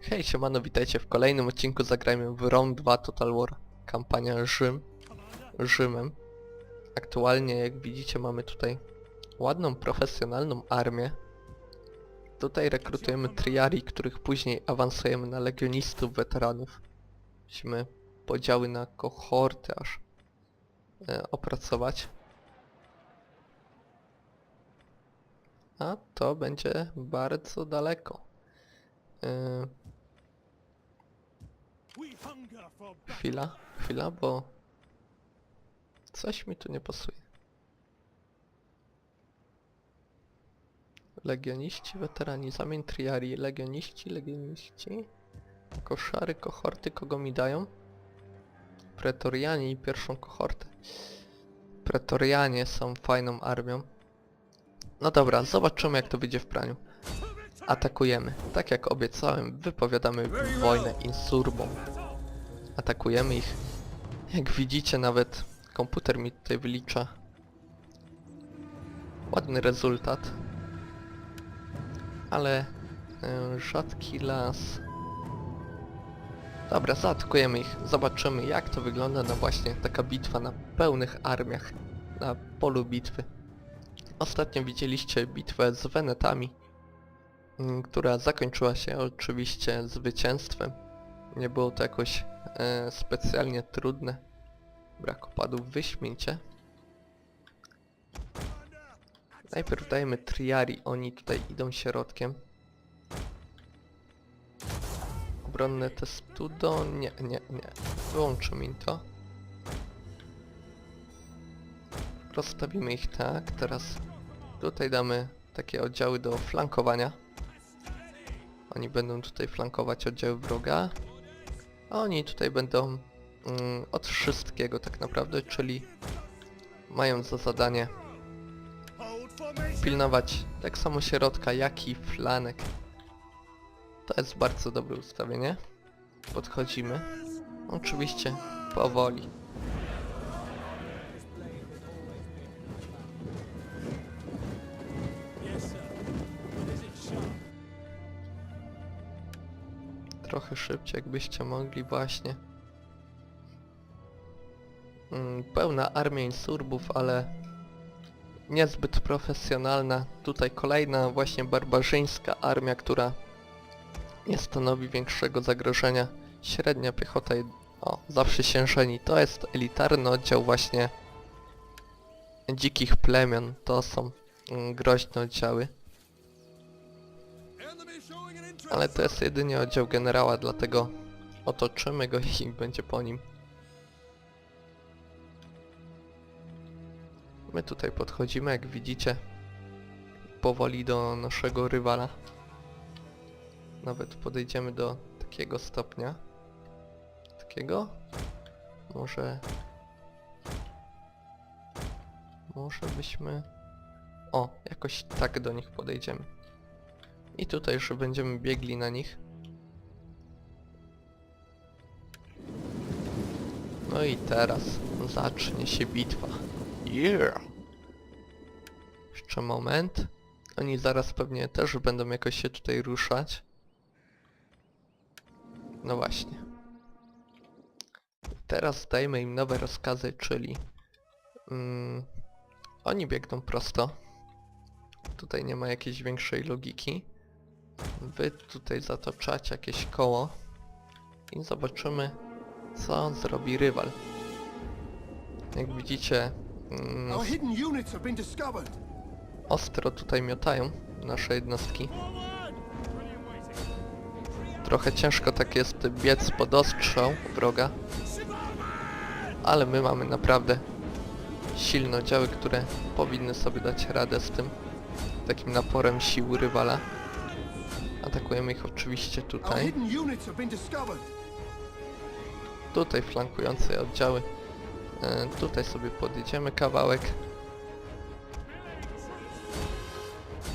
Hej, siemano, witajcie w kolejnym odcinku Zagrajmy w Rome 2 Total War. Kampania Rzym. Rzymem. Aktualnie, jak widzicie, mamy tutaj ładną, profesjonalną armię. Tutaj rekrutujemy triari, których później awansujemy na legionistów, weteranów. Musimy podziały na kohorty aż e, opracować. A to będzie bardzo daleko. E, Chwila, chwila, bo coś mi tu nie pasuje. Legioniści, weterani, zamień triari, legioniści, legioniści, koszary, kohorty, kogo mi dają? Pretorianie i pierwszą kohortę. Pretorianie są fajną armią. No dobra, zobaczymy jak to wyjdzie w praniu. Atakujemy. Tak jak obiecałem, wypowiadamy wojnę insurbom. Atakujemy ich. Jak widzicie nawet komputer mi tutaj wylicza ładny rezultat. Ale e, rzadki las. Dobra, zaatakujemy ich. Zobaczymy jak to wygląda na właśnie taka bitwa na pełnych armiach. Na polu bitwy. Ostatnio widzieliście bitwę z Wenetami, która zakończyła się oczywiście zwycięstwem. Nie było to jakoś e, specjalnie trudne. Brak opadów wyśmięcie. Najpierw dajemy triari, oni tutaj idą środkiem. Obronne testudo, nie, nie, nie. Wyłączymy im to. Rozstawimy ich tak, teraz tutaj damy takie oddziały do flankowania. Oni będą tutaj flankować oddziały wroga. A oni tutaj będą mm, od wszystkiego tak naprawdę, czyli mają za zadanie pilnować tak samo środka, jak i flanek. To jest bardzo dobre ustawienie. Podchodzimy. Oczywiście powoli. Trochę szybciej, jakbyście mogli właśnie. Mm, pełna armia insurbów, ale niezbyt profesjonalna. Tutaj kolejna właśnie barbarzyńska armia, która nie stanowi większego zagrożenia. Średnia piechota, i- o, siężeni. To jest elitarny oddział właśnie dzikich plemion. To są mm, groźne oddziały. Ale to jest jedynie oddział generała, dlatego otoczymy go i będzie po nim. My tutaj podchodzimy, jak widzicie, powoli do naszego rywala. Nawet podejdziemy do takiego stopnia. Takiego? Może... Może byśmy... O, jakoś tak do nich podejdziemy. I tutaj już będziemy biegli na nich. No i teraz zacznie się bitwa. Yeah! Jeszcze moment. Oni zaraz pewnie też będą jakoś się tutaj ruszać. No właśnie. Teraz dajmy im nowe rozkazy, czyli... Mm, oni biegną prosto. Tutaj nie ma jakiejś większej logiki. Wy tutaj zatoczacie jakieś koło. I zobaczymy, co zrobi rywal. Jak widzicie, mm, ostro tutaj miotają nasze jednostki. Trochę ciężko tak jest biec pod ostrzał wroga. Ale my mamy naprawdę silne oddziały, które powinny sobie dać radę z tym takim naporem sił rywala. Atakujemy ich oczywiście tutaj. Tutaj flankujące oddziały. E, tutaj sobie podjedziemy kawałek.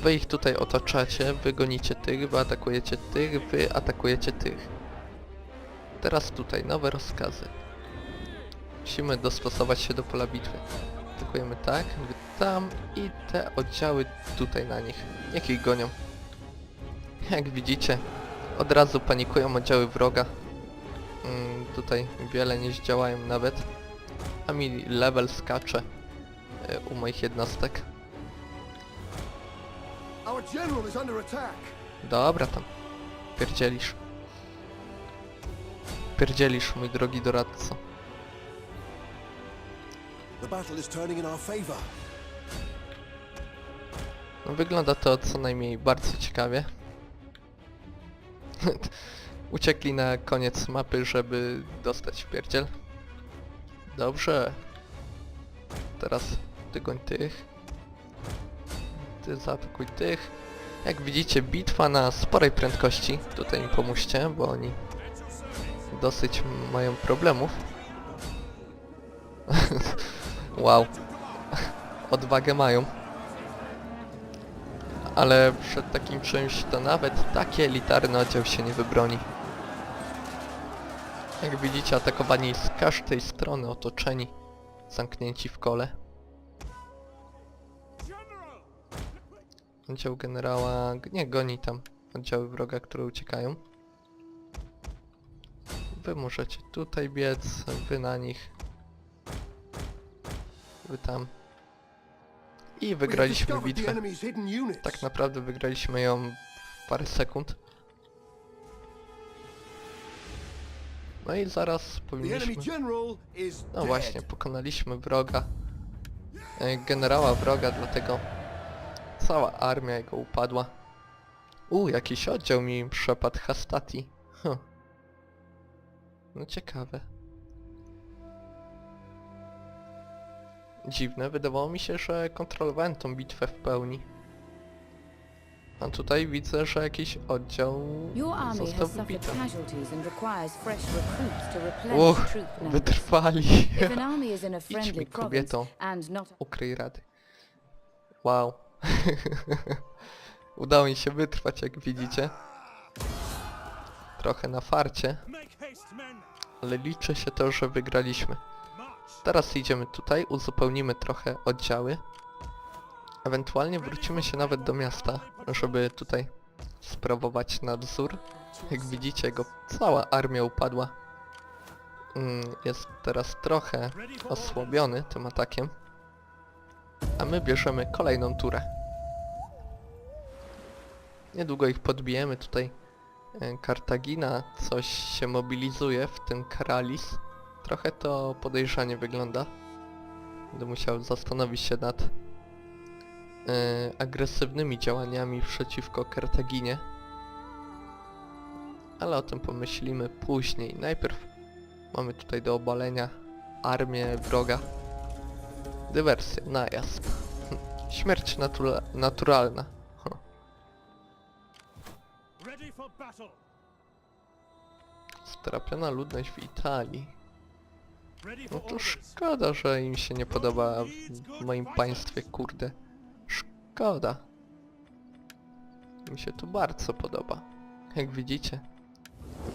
Wy ich tutaj otaczacie, wy gonicie tych, wy atakujecie tych, wy atakujecie tych. Teraz tutaj nowe rozkazy. Musimy dostosować się do pola bitwy. Atakujemy tak, wy tam i te oddziały tutaj na nich. Niech ich gonią. Jak widzicie, Od razu panikują oddziały wroga. Mm, tutaj wiele nie zdziałają nawet. A mi level skacze e, u moich jednostek. Dobra tam. Pierdzielisz. Pierdzielisz, mój drogi doradco. No, wygląda to co najmniej bardzo ciekawie. Uciekli na koniec mapy, żeby dostać w pierdziel. Dobrze. Teraz ty goń tych. Ty zaatakuj tych. Jak widzicie, bitwa na sporej prędkości. Tutaj mi pomóżcie, bo oni dosyć mają problemów. wow. Odwagę mają. Ale przed takim czymś to nawet taki elitarny oddział się nie wybroni. Jak widzicie, atakowani z każdej strony, otoczeni, zamknięci w kole. Oddział generała... nie, goni tam oddziały wroga, które uciekają. Wy możecie tutaj biec, wy na nich. Wy tam. I wygraliśmy bitwę. Tak naprawdę wygraliśmy ją w parę sekund. No i zaraz powinniśmy... No właśnie, pokonaliśmy wroga. e, Generała wroga, dlatego cała armia jego upadła. U, jakiś oddział mi przepadł Hastati. Huh. No ciekawe. Dziwne, wydawało mi się, że kontrolowałem tą bitwę w pełni. A tutaj widzę, że jakiś oddział Your army został has suffered wybity. casualties and requires fresh recruits to replenish Uch, troop numbers. wytrwali. If an army is in a Idź mi friendly province kobieto, and not ukryj rady. Wow. Udało mi się wytrwać, jak widzicie. Trochę na farcie, ale liczy się to, że wygraliśmy. Teraz idziemy tutaj, uzupełnimy trochę oddziały. Ewentualnie wrócimy się nawet do miasta, żeby tutaj sprawować nadzór. Jak widzicie, jego cała armia upadła. Mm, Jest teraz trochę osłabiony tym atakiem. A my bierzemy kolejną turę. Niedługo ich podbijemy tutaj. e, Kartagina coś się mobilizuje, w tym Karalis. Trochę to podejrzanie wygląda. Będę musiał zastanowić się nad e, agresywnymi działaniami przeciwko Kartaginie. Ale o tym pomyślimy później. Najpierw mamy tutaj do obalenia armię wroga. Dywersja, najazd. Śmierć natura naturalna. Strapiona ludność w Italii. No to szkoda, że im się nie podoba w moim państwie, kurde. Szkoda. Mi się tu bardzo podoba. Jak widzicie,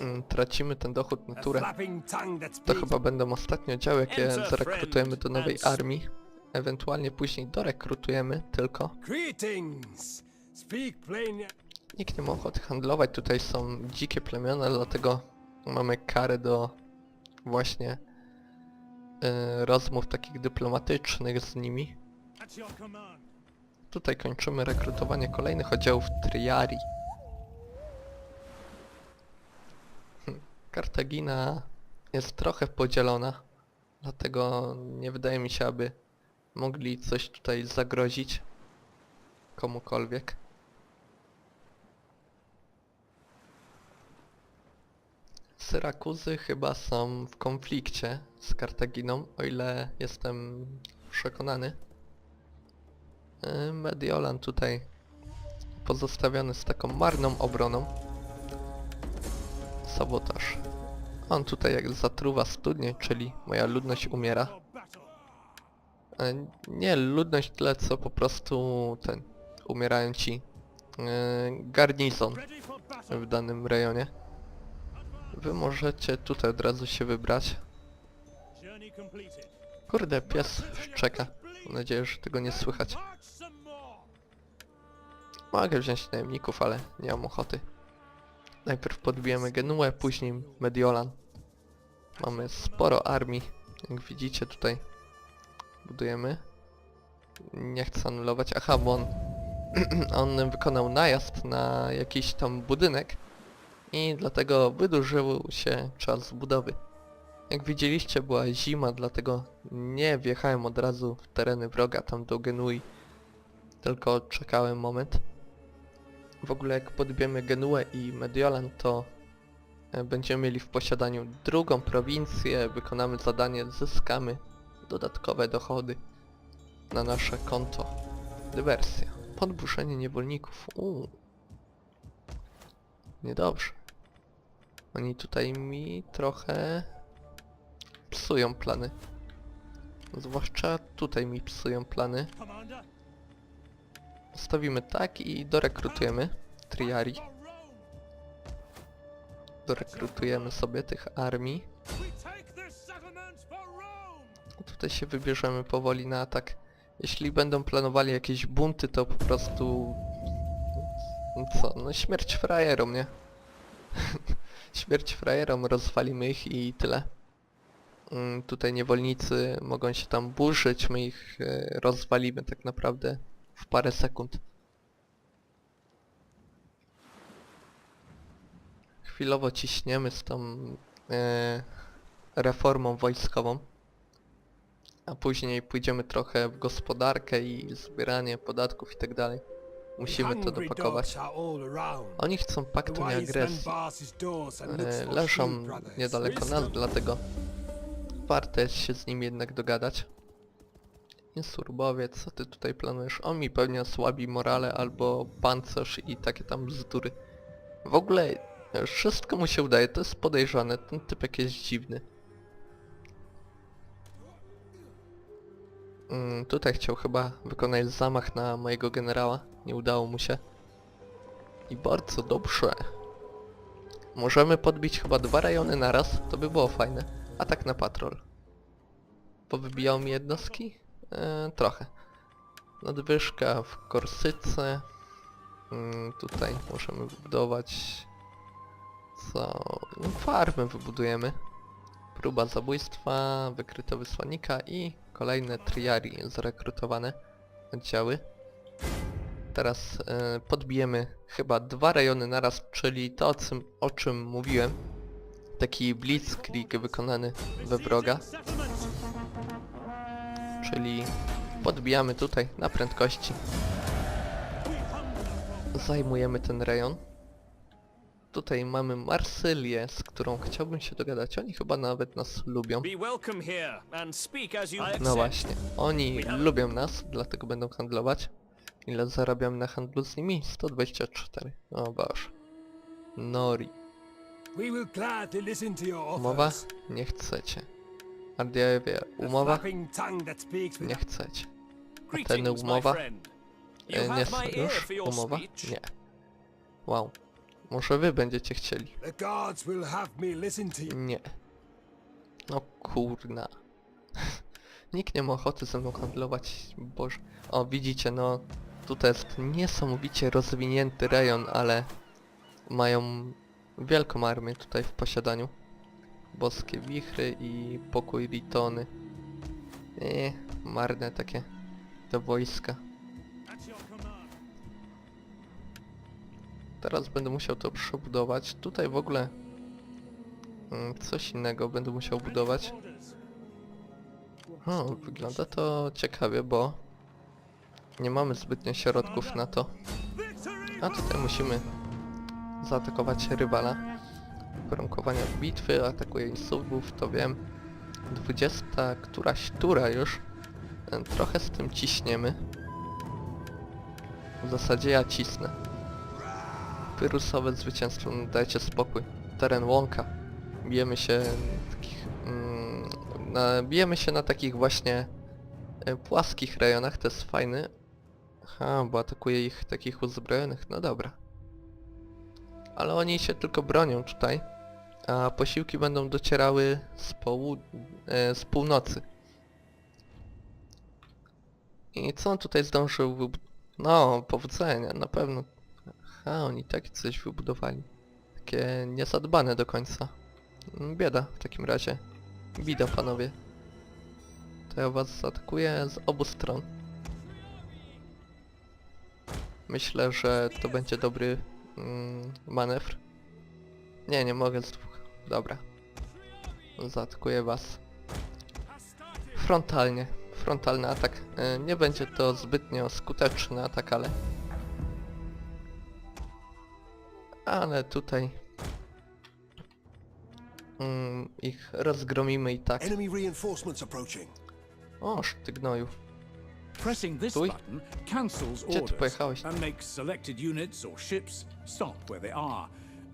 mm, tracimy ten dochód na turę. To chyba będą ostatnie oddziały, jakie zarekrutujemy do nowej armii. Ewentualnie później dorekrutujemy, tylko nikt nie ma ochoty handlować. Tutaj są dzikie plemiona, dlatego mamy karę do właśnie rozmów takich dyplomatycznych z nimi. Tutaj kończymy rekrutowanie kolejnych oddziałów Triari. Hm, Kartagina jest trochę podzielona, dlatego nie wydaje mi się, aby mogli coś tutaj zagrozić komukolwiek. Syrakuzy chyba są w konflikcie z Kartaginą, o ile jestem przekonany. Y, Mediolan tutaj pozostawiony z taką marną obroną. Sabotaż. On tutaj jak zatruwa studnie, czyli moja ludność umiera. E, Nie ludność tyle, co po prostu ten, umierają ci e, garnizon w danym rejonie. Wy możecie tutaj od razu się wybrać. Kurde, pies szczeka. Mam nadzieję, że tego nie słychać. Mogę wziąć najemników, ale nie mam ochoty. Najpierw podbijemy Genuę, później Mediolan. Mamy sporo armii, jak widzicie tutaj. Budujemy. Nie chcę anulować. Aha, bo on, on wykonał najazd na jakiś tam budynek i dlatego wydłużył się czas budowy. Jak widzieliście była zima, dlatego nie wjechałem od razu w tereny wroga tam do Genui, tylko czekałem moment. W ogóle jak podbiemy Genuę i Mediolan to e, będziemy mieli w posiadaniu drugą prowincję, wykonamy zadanie, zyskamy dodatkowe dochody na nasze konto. Dywersja. Podburzenie niewolników. Uuu. Niedobrze. Oni tutaj mi trochę psują plany. Zwłaszcza tutaj mi psują plany. Stawimy tak i dorekrutujemy Triari. Dorekrutujemy sobie tych armii. Tutaj się wybierzemy powoli na atak. Jeśli będą planowali jakieś bunty, to po prostu... Co? No śmierć frajerom, nie? śmierć frajerom, rozwalimy ich i tyle. Mm, tutaj niewolnicy mogą się tam burzyć, my ich e, rozwalimy tak naprawdę w parę sekund. Chwilowo ciśniemy z tą e, reformą wojskową a później pójdziemy trochę w gospodarkę i zbieranie podatków i tak dalej. Musimy to dopakować. Oni chcą paktu wise man nieagresji. bars his doors and looks E, for Leżą niedaleko nas, dlatego warto jest się z nimi jednak dogadać. Nie surbowiec, co ty tutaj planujesz? On mi pewnie słabi morale albo pancerz i takie tam bzdury. W ogóle e, wszystko mu się udaje, to jest podejrzane, ten typek jest dziwny. Mm, tutaj chciał chyba wykonać zamach na mojego generała, nie udało mu się. I bardzo dobrze. Możemy podbić chyba dwa rejony naraz, to by było fajne. Atak na patrol. Powybijał mi jednostki? E, trochę. Nadwyżka w Korsyce. Mm, tutaj możemy wybudować... Co? No, farmę wybudujemy. Próba zabójstwa, wykryto wysłannika i kolejne triari zrekrutowane oddziały. Teraz e, podbijemy chyba dwa rejony naraz, czyli to o czym, o czym mówiłem. Taki blitzkrieg wykonany we wroga, czyli podbijamy tutaj na prędkości. Zajmujemy ten rejon. Tutaj mamy Marsylię, z którą chciałbym się dogadać. Oni chyba nawet nas lubią. No właśnie, oni lubią nas, dlatego będą handlować. Ile zarabiam na handlu z nimi? 124. O Boże. Nori. Umowa? Nie chcecie. Ardiewie, The umowa? Nie chcecie. My umowa? E, nie your Umowa? Nie. Wow. Może wy będziecie chcieli. Nie. No kurna. Nikt nie ma ochoty ze mną handlować, boże. O, widzicie, no... Tutaj jest niesamowicie rozwinięty rejon, ale... Mają wielką armię tutaj w posiadaniu. Boskie wichry i pokój Ritony. Nie, marne takie te wojska. Teraz będę musiał to przebudować. Tutaj w ogóle mm, coś innego będę musiał budować. O, wygląda to ciekawie, bo nie mamy zbytnio środków na to. A tutaj musimy zaatakować rywala. Warunkowania bitwy, atakuje insurbów, to wiem. 20, któraś tura już. E, Trochę z tym ciśniemy. W zasadzie ja cisnę. Wirusowe zwycięstwo, no dajcie spokój. Teren łąka. Bijemy się takich... Mm, na, bijemy się na takich właśnie e, płaskich rejonach, to jest fajny. Aha, bo atakuje ich takich uzbrojonych, no dobra. Ale oni się tylko bronią tutaj, a posiłki będą docierały z, połud- e, z północy. I co on tutaj zdążył wybud- No, powodzenia, na pewno. Aha, oni tak coś wybudowali. takie niezadbane do końca. Bieda w takim razie. Bida panowie. To ja was zaatakuję z obu stron. Myślę, że to będzie dobry mm, manewr. Nie, nie mogę z dwóch. Dobra. Zaatakuję was. Frontalnie. Frontalny atak. E, Nie będzie to zbytnio skuteczny atak, ale... Ale tutaj... Mm, ich rozgromimy i tak. O, ty gnoju. Pressing this Stój. button cancels Gdzie ty orders pojechałeś? and makes selected units or ships stop where they are.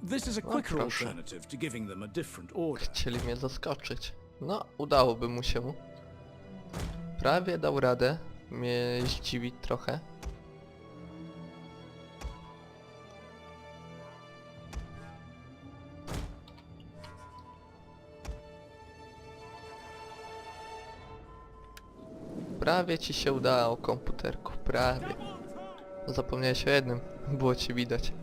This is a quicker proszę. alternative to giving them a different order. Chcieli mnie zaskoczyć. No, udałoby mu się. Prawie dał radę. Mnie zdziwić trochę. Prawie ci się udało, komputerku. Prawie. Zapomniałeś o jednym. Było ci widać.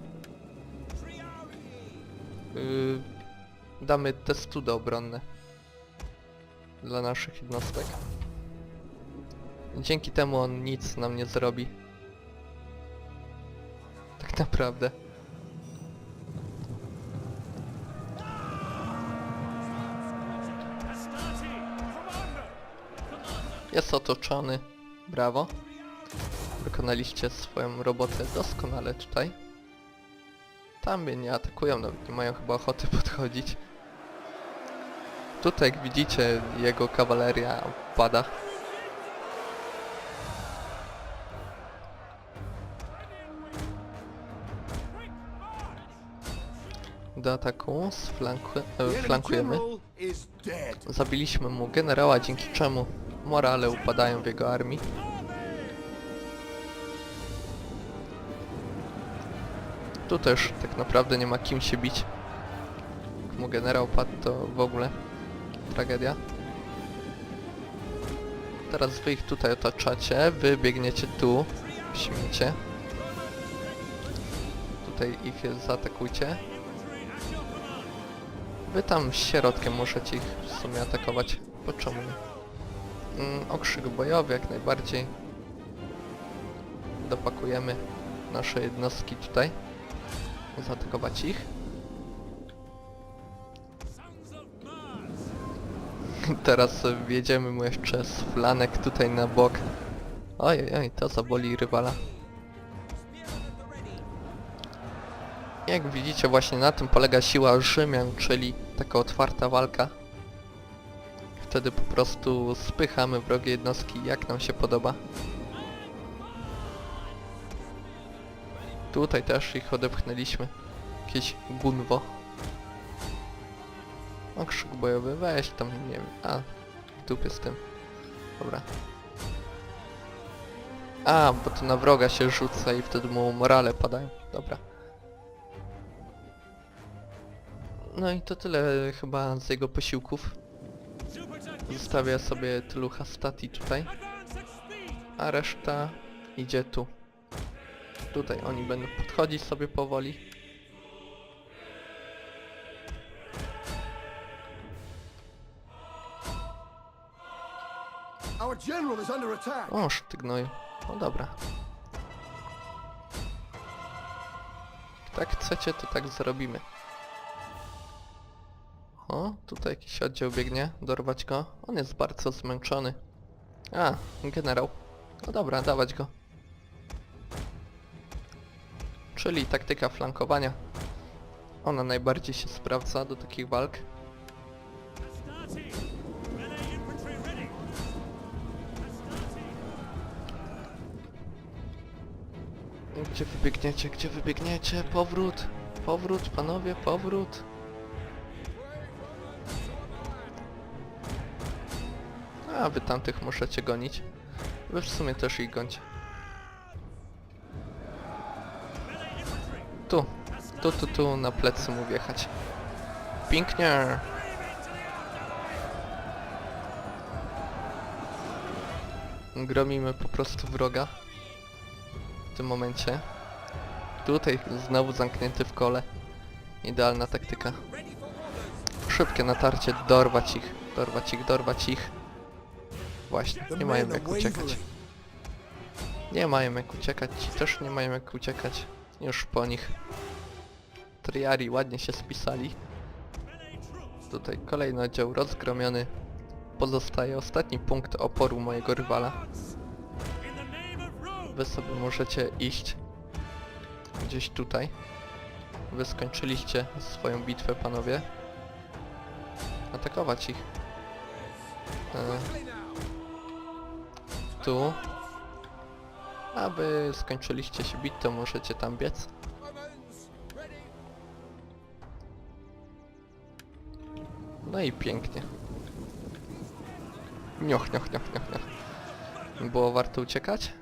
Yy, damy testudy obronne dla naszych jednostek. Dzięki temu on nic nam nie zrobi. Tak naprawdę. Jest otoczony. Brawo. Wykonaliście swoją robotę doskonale tutaj. Tam mnie nie atakują, nawet nie mają chyba ochoty podchodzić. Tutaj jak widzicie jego kawaleria pada. Do ataku sflanku The e, flankujemy. Zabiliśmy mu generała, dzięki czemu morale upadają w jego armii. Tu też tak naprawdę nie ma kim się bić. Jak mu generał padł, to w ogóle tragedia. Teraz wy ich tutaj otaczacie, wy biegniecie tu, śmiecie. Tutaj ich zaatakujcie. Wy tam środkiem możecie ich w sumie atakować. Po czemu nie? Mm, okrzyk bojowy jak najbardziej. Dopakujemy nasze jednostki tutaj. Zaatakować ich. Teraz wjedziemy mu jeszcze z flanek tutaj na bok. Oj, oj, to zaboli rywala. Jak widzicie właśnie na tym polega siła Rzymian, czyli taka otwarta walka. Wtedy po prostu spychamy wrogie jednostki jak nam się podoba. Tutaj też ich odepchnęliśmy. Jakieś gunwo. Okrzyk bojowy, weź tam, nie wiem, a, w dupie z tym. Dobra. A, bo to na wroga się rzuca i wtedy mu morale padają. Dobra. No i to tyle chyba z jego posiłków. Zostawię sobie tylu hastati tutaj, a reszta idzie tu. Tutaj oni będą podchodzić sobie powoli. O, ty gnoju. No dobra. Jak tak chcecie, to tak zrobimy. O, tutaj jakiś oddział biegnie. Dorwać go. On jest bardzo zmęczony. A, generał. No dobra, dawać go. Czyli taktyka flankowania. Ona najbardziej się sprawdza do takich walk. Gdzie wybiegniecie? Gdzie wybiegniecie? Powrót! Powrót, panowie, powrót! A, wy tamtych możecie gonić. Wy w sumie też ich gońcie. Tu, tu, tu, tu, na plecy mu wjechać. Pięknie! Gromimy po prostu wroga. W tym momencie. Tutaj znowu zamknięty w kole. Idealna taktyka. Szybkie natarcie, dorwać ich, dorwać ich, dorwać ich. Właśnie, nie mają jak uciekać. Nie mają jak uciekać, ci też nie mają jak uciekać. Już po nich. Triari ładnie się spisali. Tutaj kolejny oddział rozgromiony. Pozostaje ostatni punkt oporu mojego rywala. Wy sobie możecie iść gdzieś tutaj. Wy skończyliście swoją bitwę, panowie. Atakować ich. E, tu. A wy skończyliście się bić, to możecie tam biec. No i pięknie. Nioch, nioch, nioch, nioch, nioch. Było warto uciekać?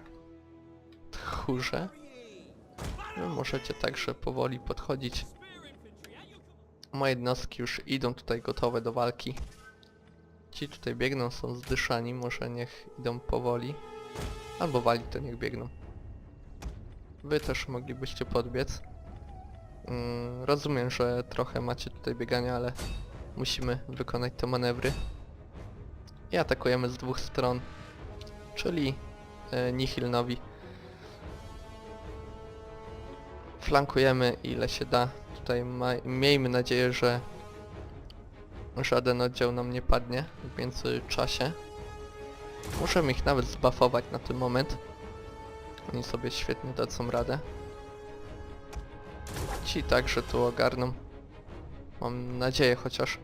Tchórze. Wy możecie także powoli podchodzić. Moje jednostki już idą tutaj gotowe do walki. Ci tutaj biegną, są zdyszani, może niech idą powoli. Albo wali to niech biegną. Wy też moglibyście podbiec. Mm, rozumiem, że trochę macie tutaj biegania, ale musimy wykonać te manewry. I atakujemy z dwóch stron. Czyli e, Nihilnowi. Flankujemy ile się da. Tutaj miejmy nadzieję, że żaden oddział nam nie padnie w międzyczasie. Możemy ich nawet zbuffować na ten moment. Oni sobie świetnie dadzą radę. Ci także tu ogarną. Mam nadzieję chociaż.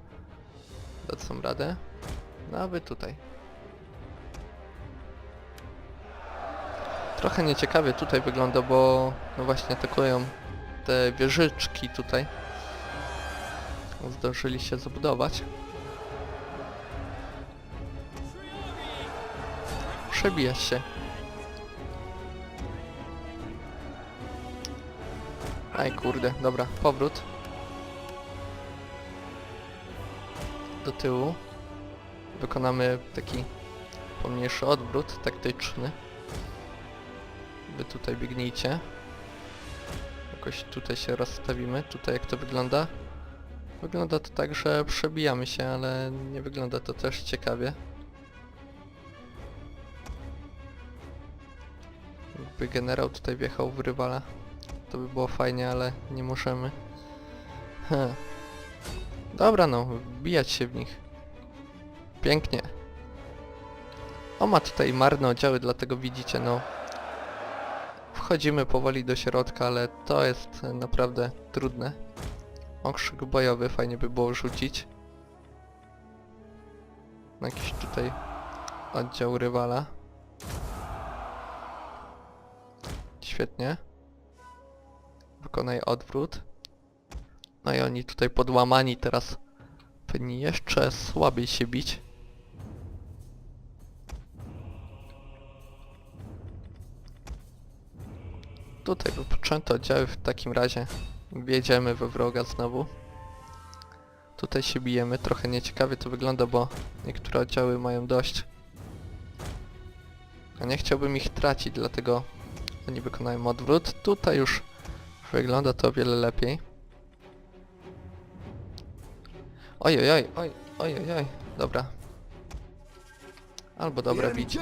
Dadzą radę. No a wy tutaj. Trochę nieciekawie tutaj wygląda, bo no właśnie atakują te wieżyczki tutaj. Zdążyli się zabudować. Przebijać się. Aj kurde, dobra, powrót. Do tyłu. Wykonamy taki pomniejszy odwrót taktyczny. Wy tutaj biegnijcie. Jakoś tutaj się rozstawimy. Tutaj jak to wygląda? Wygląda to tak, że przebijamy się, ale nie wygląda to też ciekawie. Jakby generał tutaj wjechał w rywala, to by było fajnie, ale nie możemy. Dobra no, wbijać się w nich. Pięknie. O ma tutaj marne oddziały, dlatego widzicie no. Wchodzimy powoli do środka, ale to jest naprawdę trudne. Okrzyk bojowy fajnie by było rzucić. Na jakiś tutaj oddział rywala. Świetnie. Wykonaj odwrót. No i oni tutaj podłamani teraz powinni jeszcze słabiej się bić. Tutaj wypoczęto oddziały w takim razie. Wjedziemy we wroga znowu. Tutaj się bijemy. Trochę nieciekawie to wygląda, bo niektóre oddziały mają dość. A nie chciałbym ich tracić, dlatego oni wykonają odwrót. Tutaj już wygląda to o wiele lepiej. Oj, oj, oj, oj, oj, oj. Dobra. Albo dobra, bicie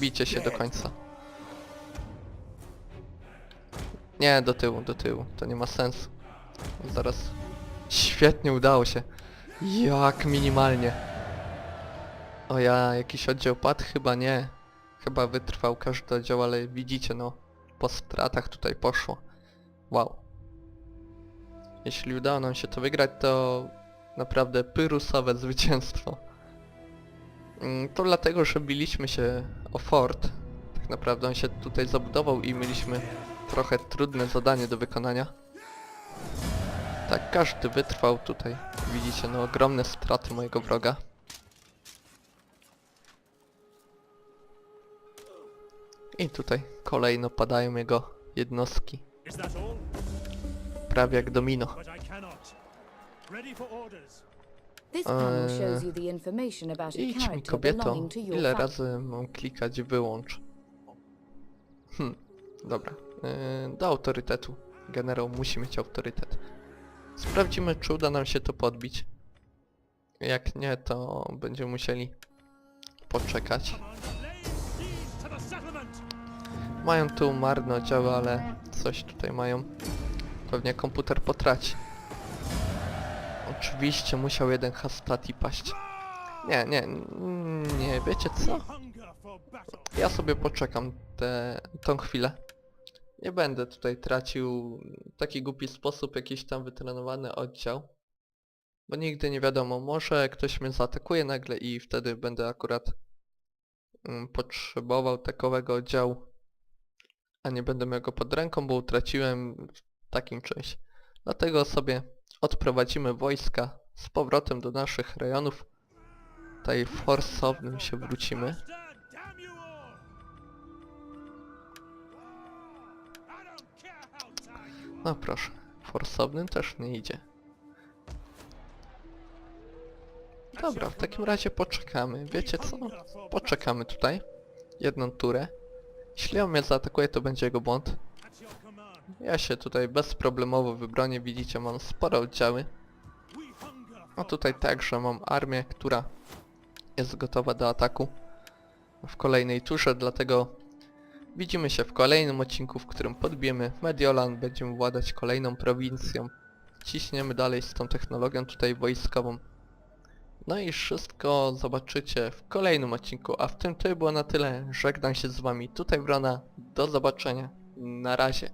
Bicie się do końca. Nie, do tyłu, do tyłu. To nie ma sensu. Zaraz. Świetnie udało się. Jak minimalnie. O ja, jakiś oddział padł? Chyba nie. Chyba wytrwał każdy oddział, ale widzicie no. Po stratach tutaj poszło. Wow. Jeśli udało nam się to wygrać, to naprawdę pyrusowe zwycięstwo. Mm, To dlatego, że biliśmy się o fort. Tak naprawdę on się tutaj zabudował i mieliśmy trochę trudne zadanie do wykonania. Tak, każdy wytrwał tutaj. Widzicie, no ogromne straty mojego wroga. I tutaj kolejno padają jego jednostki. Prawie jak domino. Eee, Idź mi kobieto, ile razy mam klikać wyłącz? Hm, dobra. Yy, do autorytetu. Generał musi mieć autorytet. Sprawdzimy, czy uda nam się to podbić. Jak nie, to będziemy musieli poczekać. Mają tu marne oddziały, ale coś tutaj mają. Pewnie komputer potraci. Oczywiście musiał jeden hastati paść. Nie, nie, nie, wiecie co? Ja sobie poczekam tę tą chwilę. Nie będę tutaj tracił w taki głupi sposób jakiś tam wytrenowany oddział. Bo nigdy nie wiadomo, może ktoś mnie zaatakuje nagle i wtedy będę akurat mm, potrzebował takowego oddziału. A nie będę miał go pod ręką, bo utraciłem w takim czymś. Dlatego sobie odprowadzimy wojska z powrotem do naszych rejonów. Tutaj forsownym się wrócimy. No proszę, forsownym też nie idzie. Dobra, w takim razie poczekamy. Wiecie co? Poczekamy tutaj. Jedną turę. Jeśli on mnie zaatakuje, to będzie jego błąd. Ja się tutaj bezproblemowo wybronię. Widzicie, mam spore oddziały. For tutaj także mam armię, która jest gotowa do ataku w kolejnej turze, dlatego widzimy się w kolejnym odcinku, w którym podbijemy Mediolan, będziemy władać kolejną prowincją, ciśniemy dalej z tą technologią tutaj wojskową. No i wszystko zobaczycie w kolejnym odcinku, a w tym to było na tyle. Żegnam się z wami tutaj Wrona, do zobaczenia, na razie.